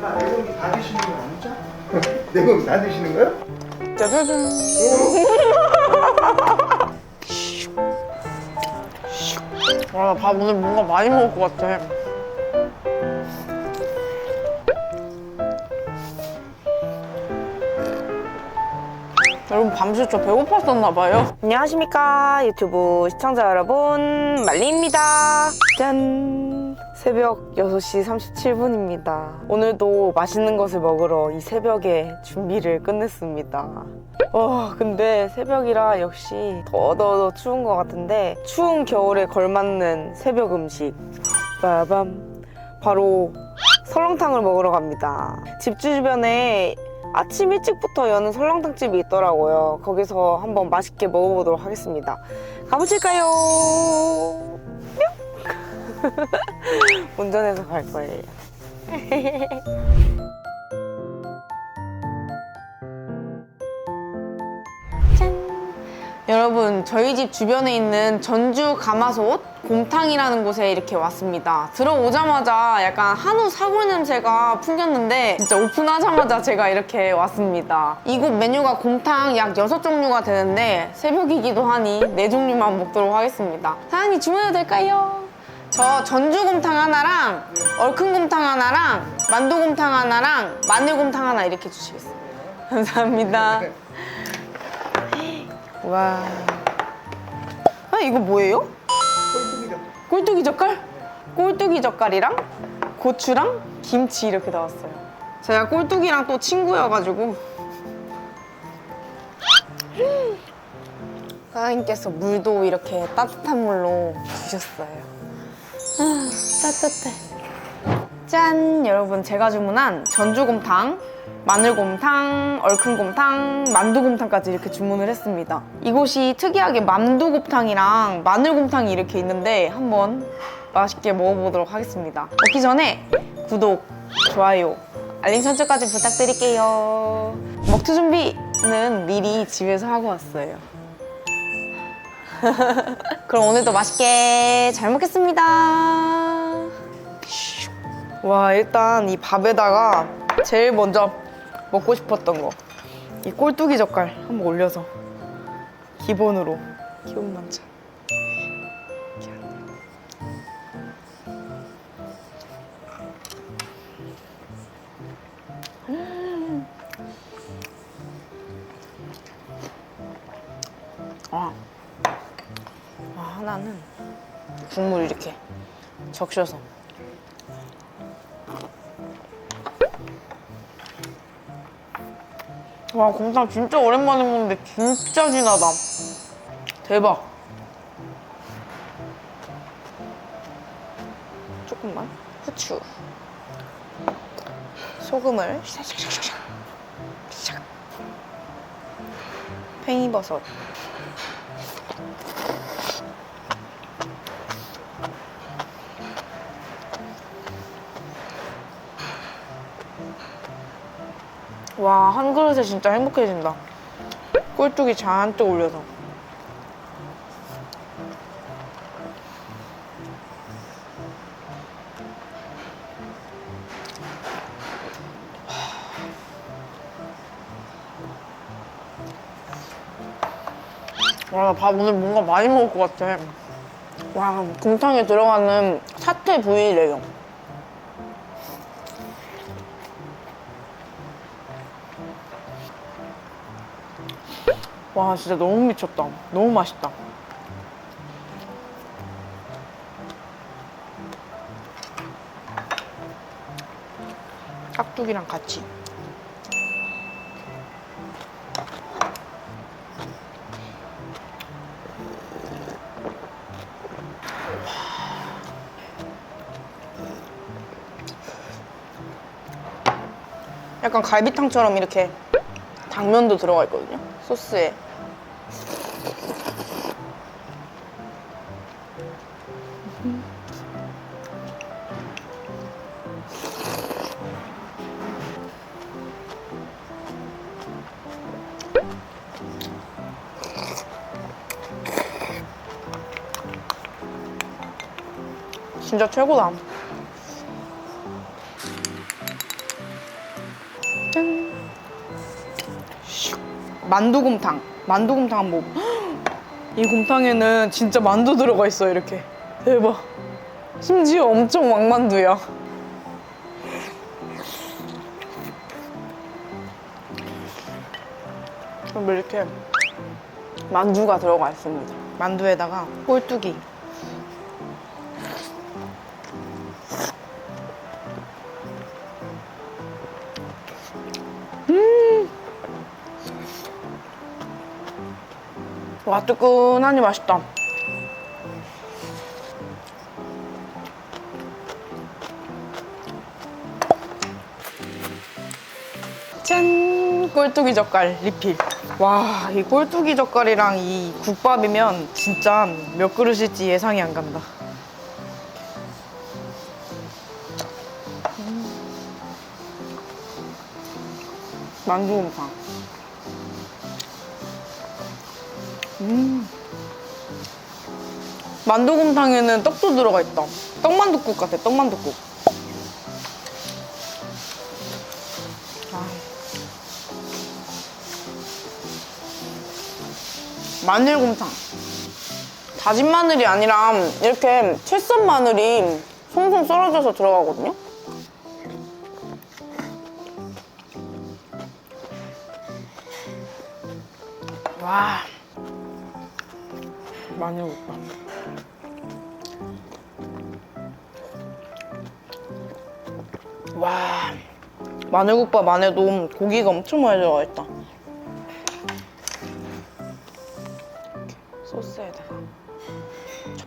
설마 내공이 다 드시는 거 아니죠? 내공 다 드시는 거요? 짜자잔. 와, 밥 오늘 뭔가 많이 먹을 것 같아. 여러분 밤새 저 배고팠었나 봐요. 안녕하십니까 유튜브 시청자 여러분 말리입니다. 짠 새벽 6시 37분입니다. 오늘도 맛있는 것을 먹으러 이 새벽에 준비를 끝냈습니다. 와 근데 새벽이라 역시 더더더 추운 것 같은데 추운 겨울에 걸맞는 새벽 음식 빠밤 바로 설렁탕을 먹으러 갑니다. 집 주변에 아침 일찍부터 여는 설렁탕 집이 있더라고요. 거기서 한번 맛있게 먹어보도록 하겠습니다. 가보실까요? 뿅! 운전해서 갈 거예요. 여러분 저희 집 주변에 있는 전주 가마솥 곰탕이라는 곳에 이렇게 왔습니다 들어오자마자 약간 한우 사골 냄새가 풍겼는데 진짜 오픈하자마자 제가 이렇게 왔습니다 이곳 메뉴가 곰탕 약 6종류가 되는데 새벽이기도 하니 4종류만 먹도록 하겠습니다 사장님 주문해도 될까요? 저 전주곰탕 하나랑 얼큰곰탕 하나랑 만두곰탕 하나랑 마늘곰탕 하나 이렇게 주시겠어요? 감사합니다 와. 아, 이거 뭐예요? 꼴뚜기 젓갈? 꼴뚜기 젓갈이랑 고추랑 김치 이렇게 나왔어요. 제가 꼴뚜기랑 또 친구여가지고. 사장님께서 물도 이렇게 따뜻한 물로 주셨어요. 아, 따뜻해. 짠! 여러분, 제가 주문한 전주곰탕, 마늘곰탕, 얼큰곰탕, 만두곰탕까지 이렇게 주문을 했습니다. 이곳이 특이하게 만두곰탕이랑 마늘곰탕이 이렇게 있는데 한번 맛있게 먹어보도록 하겠습니다. 먹기 전에 구독, 좋아요, 알림 설정까지 부탁드릴게요. 먹투 준비는 미리 집에서 하고 왔어요. 그럼 오늘도 맛있게 잘 먹겠습니다. 와 일단 이 밥에다가 제일 먼저 먹고 싶었던 거. 이 꼴뚜기 젓갈 한번 올려서 기본으로. 기본 반찬 국물 이렇게 적셔서. 와 곰탕 진짜 오랜만에 먹는데 진짜 진하다. 대박. 조금만. 후추. 소금을 샥샥샥샥 샥. 팽이버섯 와, 한 그릇에 진짜 행복해진다. 꿀뚝이 잔뜩 올려서. 와, 나 밥 오늘 뭔가 많이 먹을 것 같아. 와, 곰탕에 들어가는 사태 부위래요. 와 진짜 너무 미쳤다. 너무 맛있다. 깍두기랑 같이. 약간 갈비탕처럼 이렇게 당면도 들어가 있거든요. 소스에 진짜 최고다. 짠. 만두곰탕. 만두곰탕 한번 먹어. 이 곰탕에는 진짜 만두 들어가 있어, 이렇게. 대박. 심지어 엄청 왕만두야. 그럼 이렇게 만두가 들어가 있습니다. 만두에다가 꼴뚜기. 와 뜨끈하니 맛있다. 짠! 꼴뚜기 젓갈 리필. 와, 이 꼴뚜기 젓갈이랑 이 국밥이면 진짜 몇 그릇일지 예상이 안 간다. 음. 만두곰탕. 음. 만두곰탕에는 떡도 들어가 있다. 떡만둣국 같아, 떡만둣국. 아. 마늘곰탕. 다진 마늘이 아니라 이렇게 채썬 마늘이 송송 썰어져서 들어가거든요. 와. 마늘국밥. 와. 마늘국밥 안에도 고기가 엄청 많이 들어가 있다. 소스에다가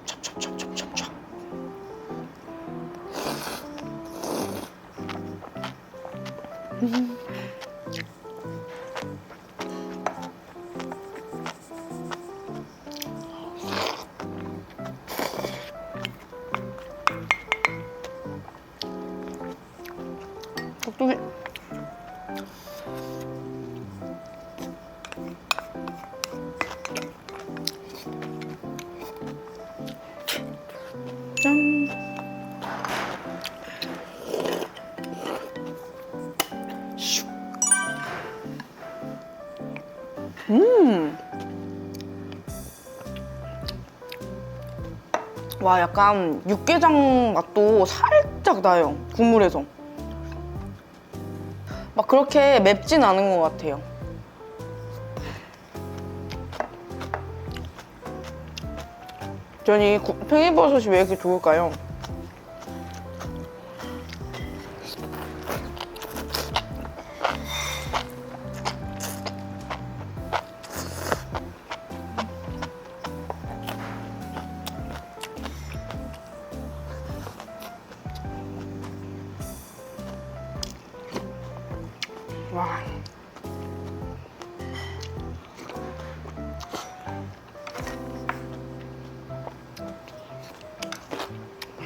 찹찹찹찹찹찹찹. 음. 와, 약간 육개장 맛도 살짝 나요. 국물에서. 막 그렇게 맵진 않은 것 같아요. 전이 팽이버섯이 왜 이렇게 좋을까요?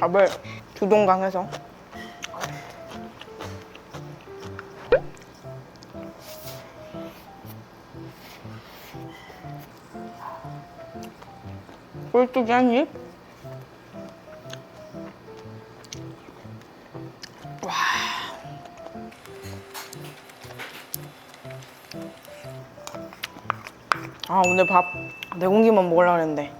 밥을 두 동강 해서. 꼴뚜기 한 입. 아 오늘 밥네 공기만 먹으려고 했는데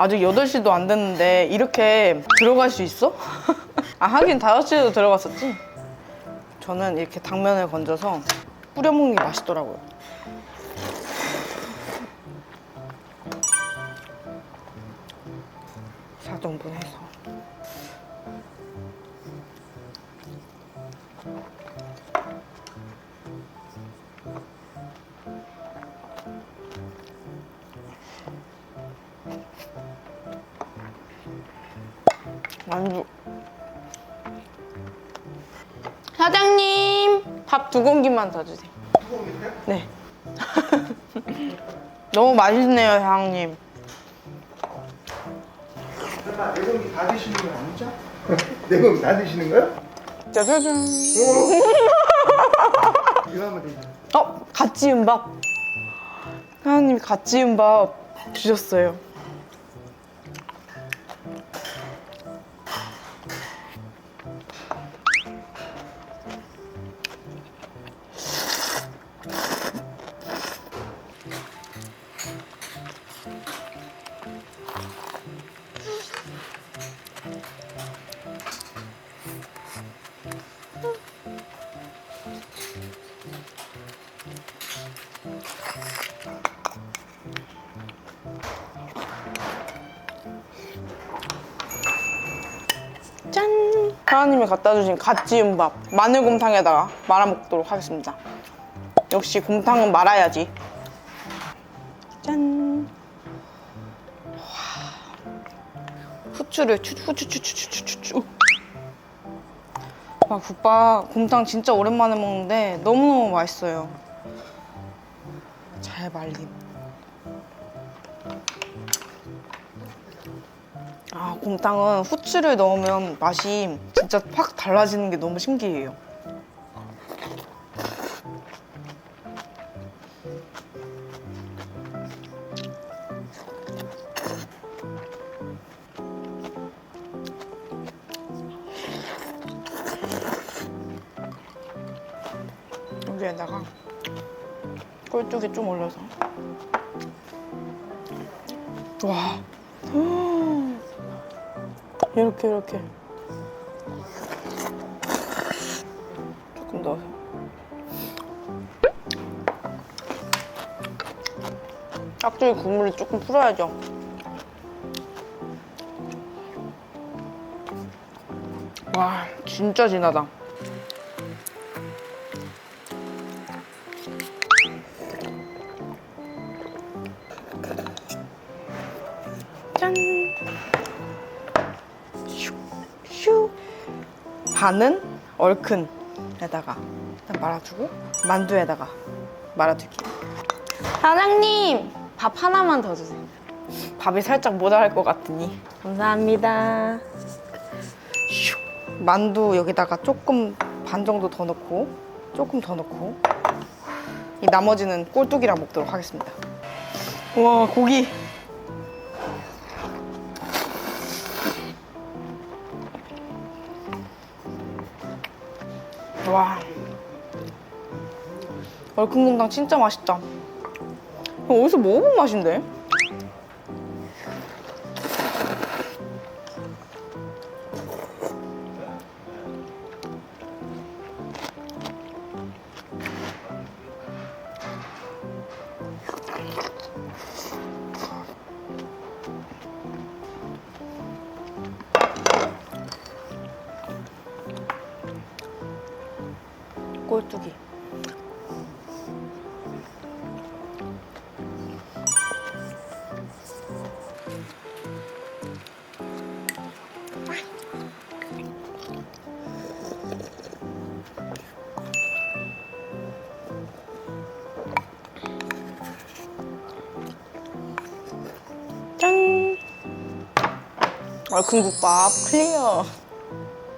아직 8시도 안 됐는데 이렇게 들어갈 수 있어? 아 하긴 5시에도 들어갔었지 저는 이렇게 당면을 건져서 뿌려 먹는 게 맛있더라고요 만두 사장님 밥 두 공기만 더 주세요? 네 너무 맛있네요 사장님 설마 내 공기 다 드시는 거 아니죠? 내 공기 다 드시는 거야? 짜자잔 이거 하면 되잖아. 어? 같이 은밥 하나님이 갓 지은 밥 주셨어요. 하나님이 갖다 주신 갓 지은 밥 마늘곰탕에다가 말아 먹도록 하겠습니다. 역시 곰탕은 말아야지. 짠! 와. 후추를 추, 후추추추추추추. 와, 국밥 곰탕 진짜 오랜만에 먹는데 너무너무 맛있어요. 잘 말린. 아, 곰탕은 후추를 넣으면 맛이 진짜 확 달라지는 게 너무 신기해요. 여기에다가 꼴뚜기 좀 올려서. 와 이렇게 이렇게. 조금 넣어서 깍두기 국물을 조금 풀어야죠. 와 진짜 진하다 반은 얼큰에다가 일단 말아주고 만두에다가 말아둘게요. 사장님 밥 하나만 더 주세요. 밥이 살짝 모자랄 것 같으니 감사합니다. 슉. 만두 여기다가 조금 반 정도 더 넣고 조금 더 넣고 이 나머지는 꼴뚜기랑 먹도록 하겠습니다. 와 고기 와 얼큰곰탕 진짜 맛있다 이거 어디서 먹어본 맛인데? 꼴뚜기. 짠! 얼큰국밥 클리어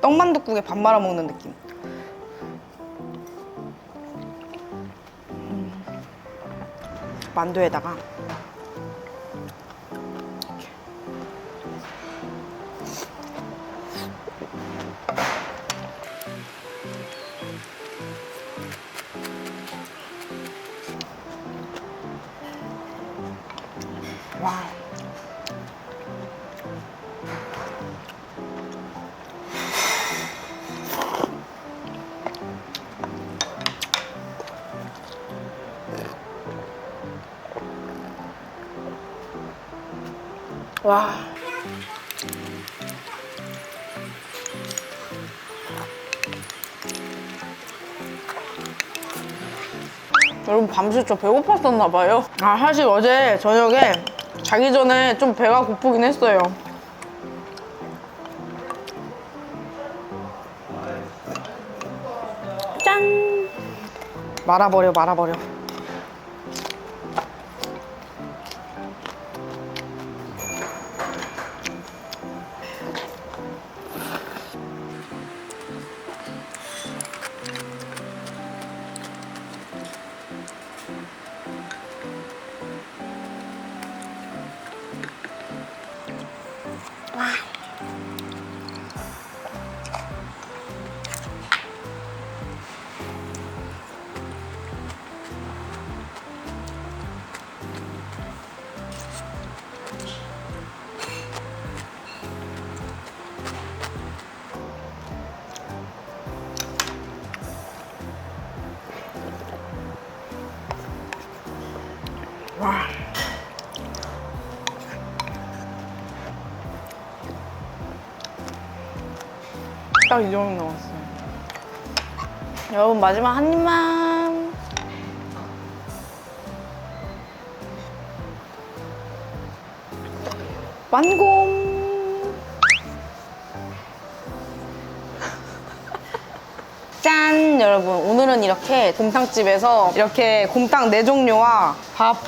떡만둣국에 밥 말아 먹는 느낌 만두에다가 와. 여러분 밤새 좀 배고팠었나 봐요. 아 사실 어제 저녁에 자기 전에 좀 배가 고프긴 했어요. 짠. 말아버려 말아버려. 딱 이 정도 남았어요. 여러분 마지막 한 입만. 완공. 짠 여러분 오늘은 이렇게 곰탕집에서 이렇게 곰탕 네 종류와 밥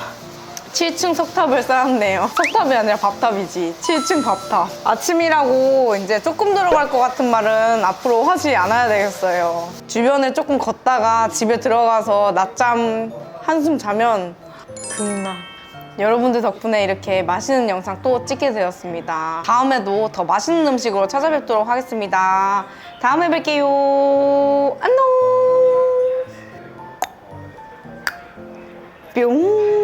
7층 석탑을 쌓았네요 석탑이 아니라 밥탑이지 7층 밥탑 아침이라고 이제 조금 들어갈 것 같은 말은 앞으로 하지 않아야 되겠어요 주변을 조금 걷다가 집에 들어가서 낮잠 한숨 자면 극락 여러분들 덕분에 이렇게 맛있는 영상 또 찍게 되었습니다. 다음에도 더 맛있는 음식으로 찾아뵙도록 하겠습니다. 다음에 뵐게요. 안녕! 뿅!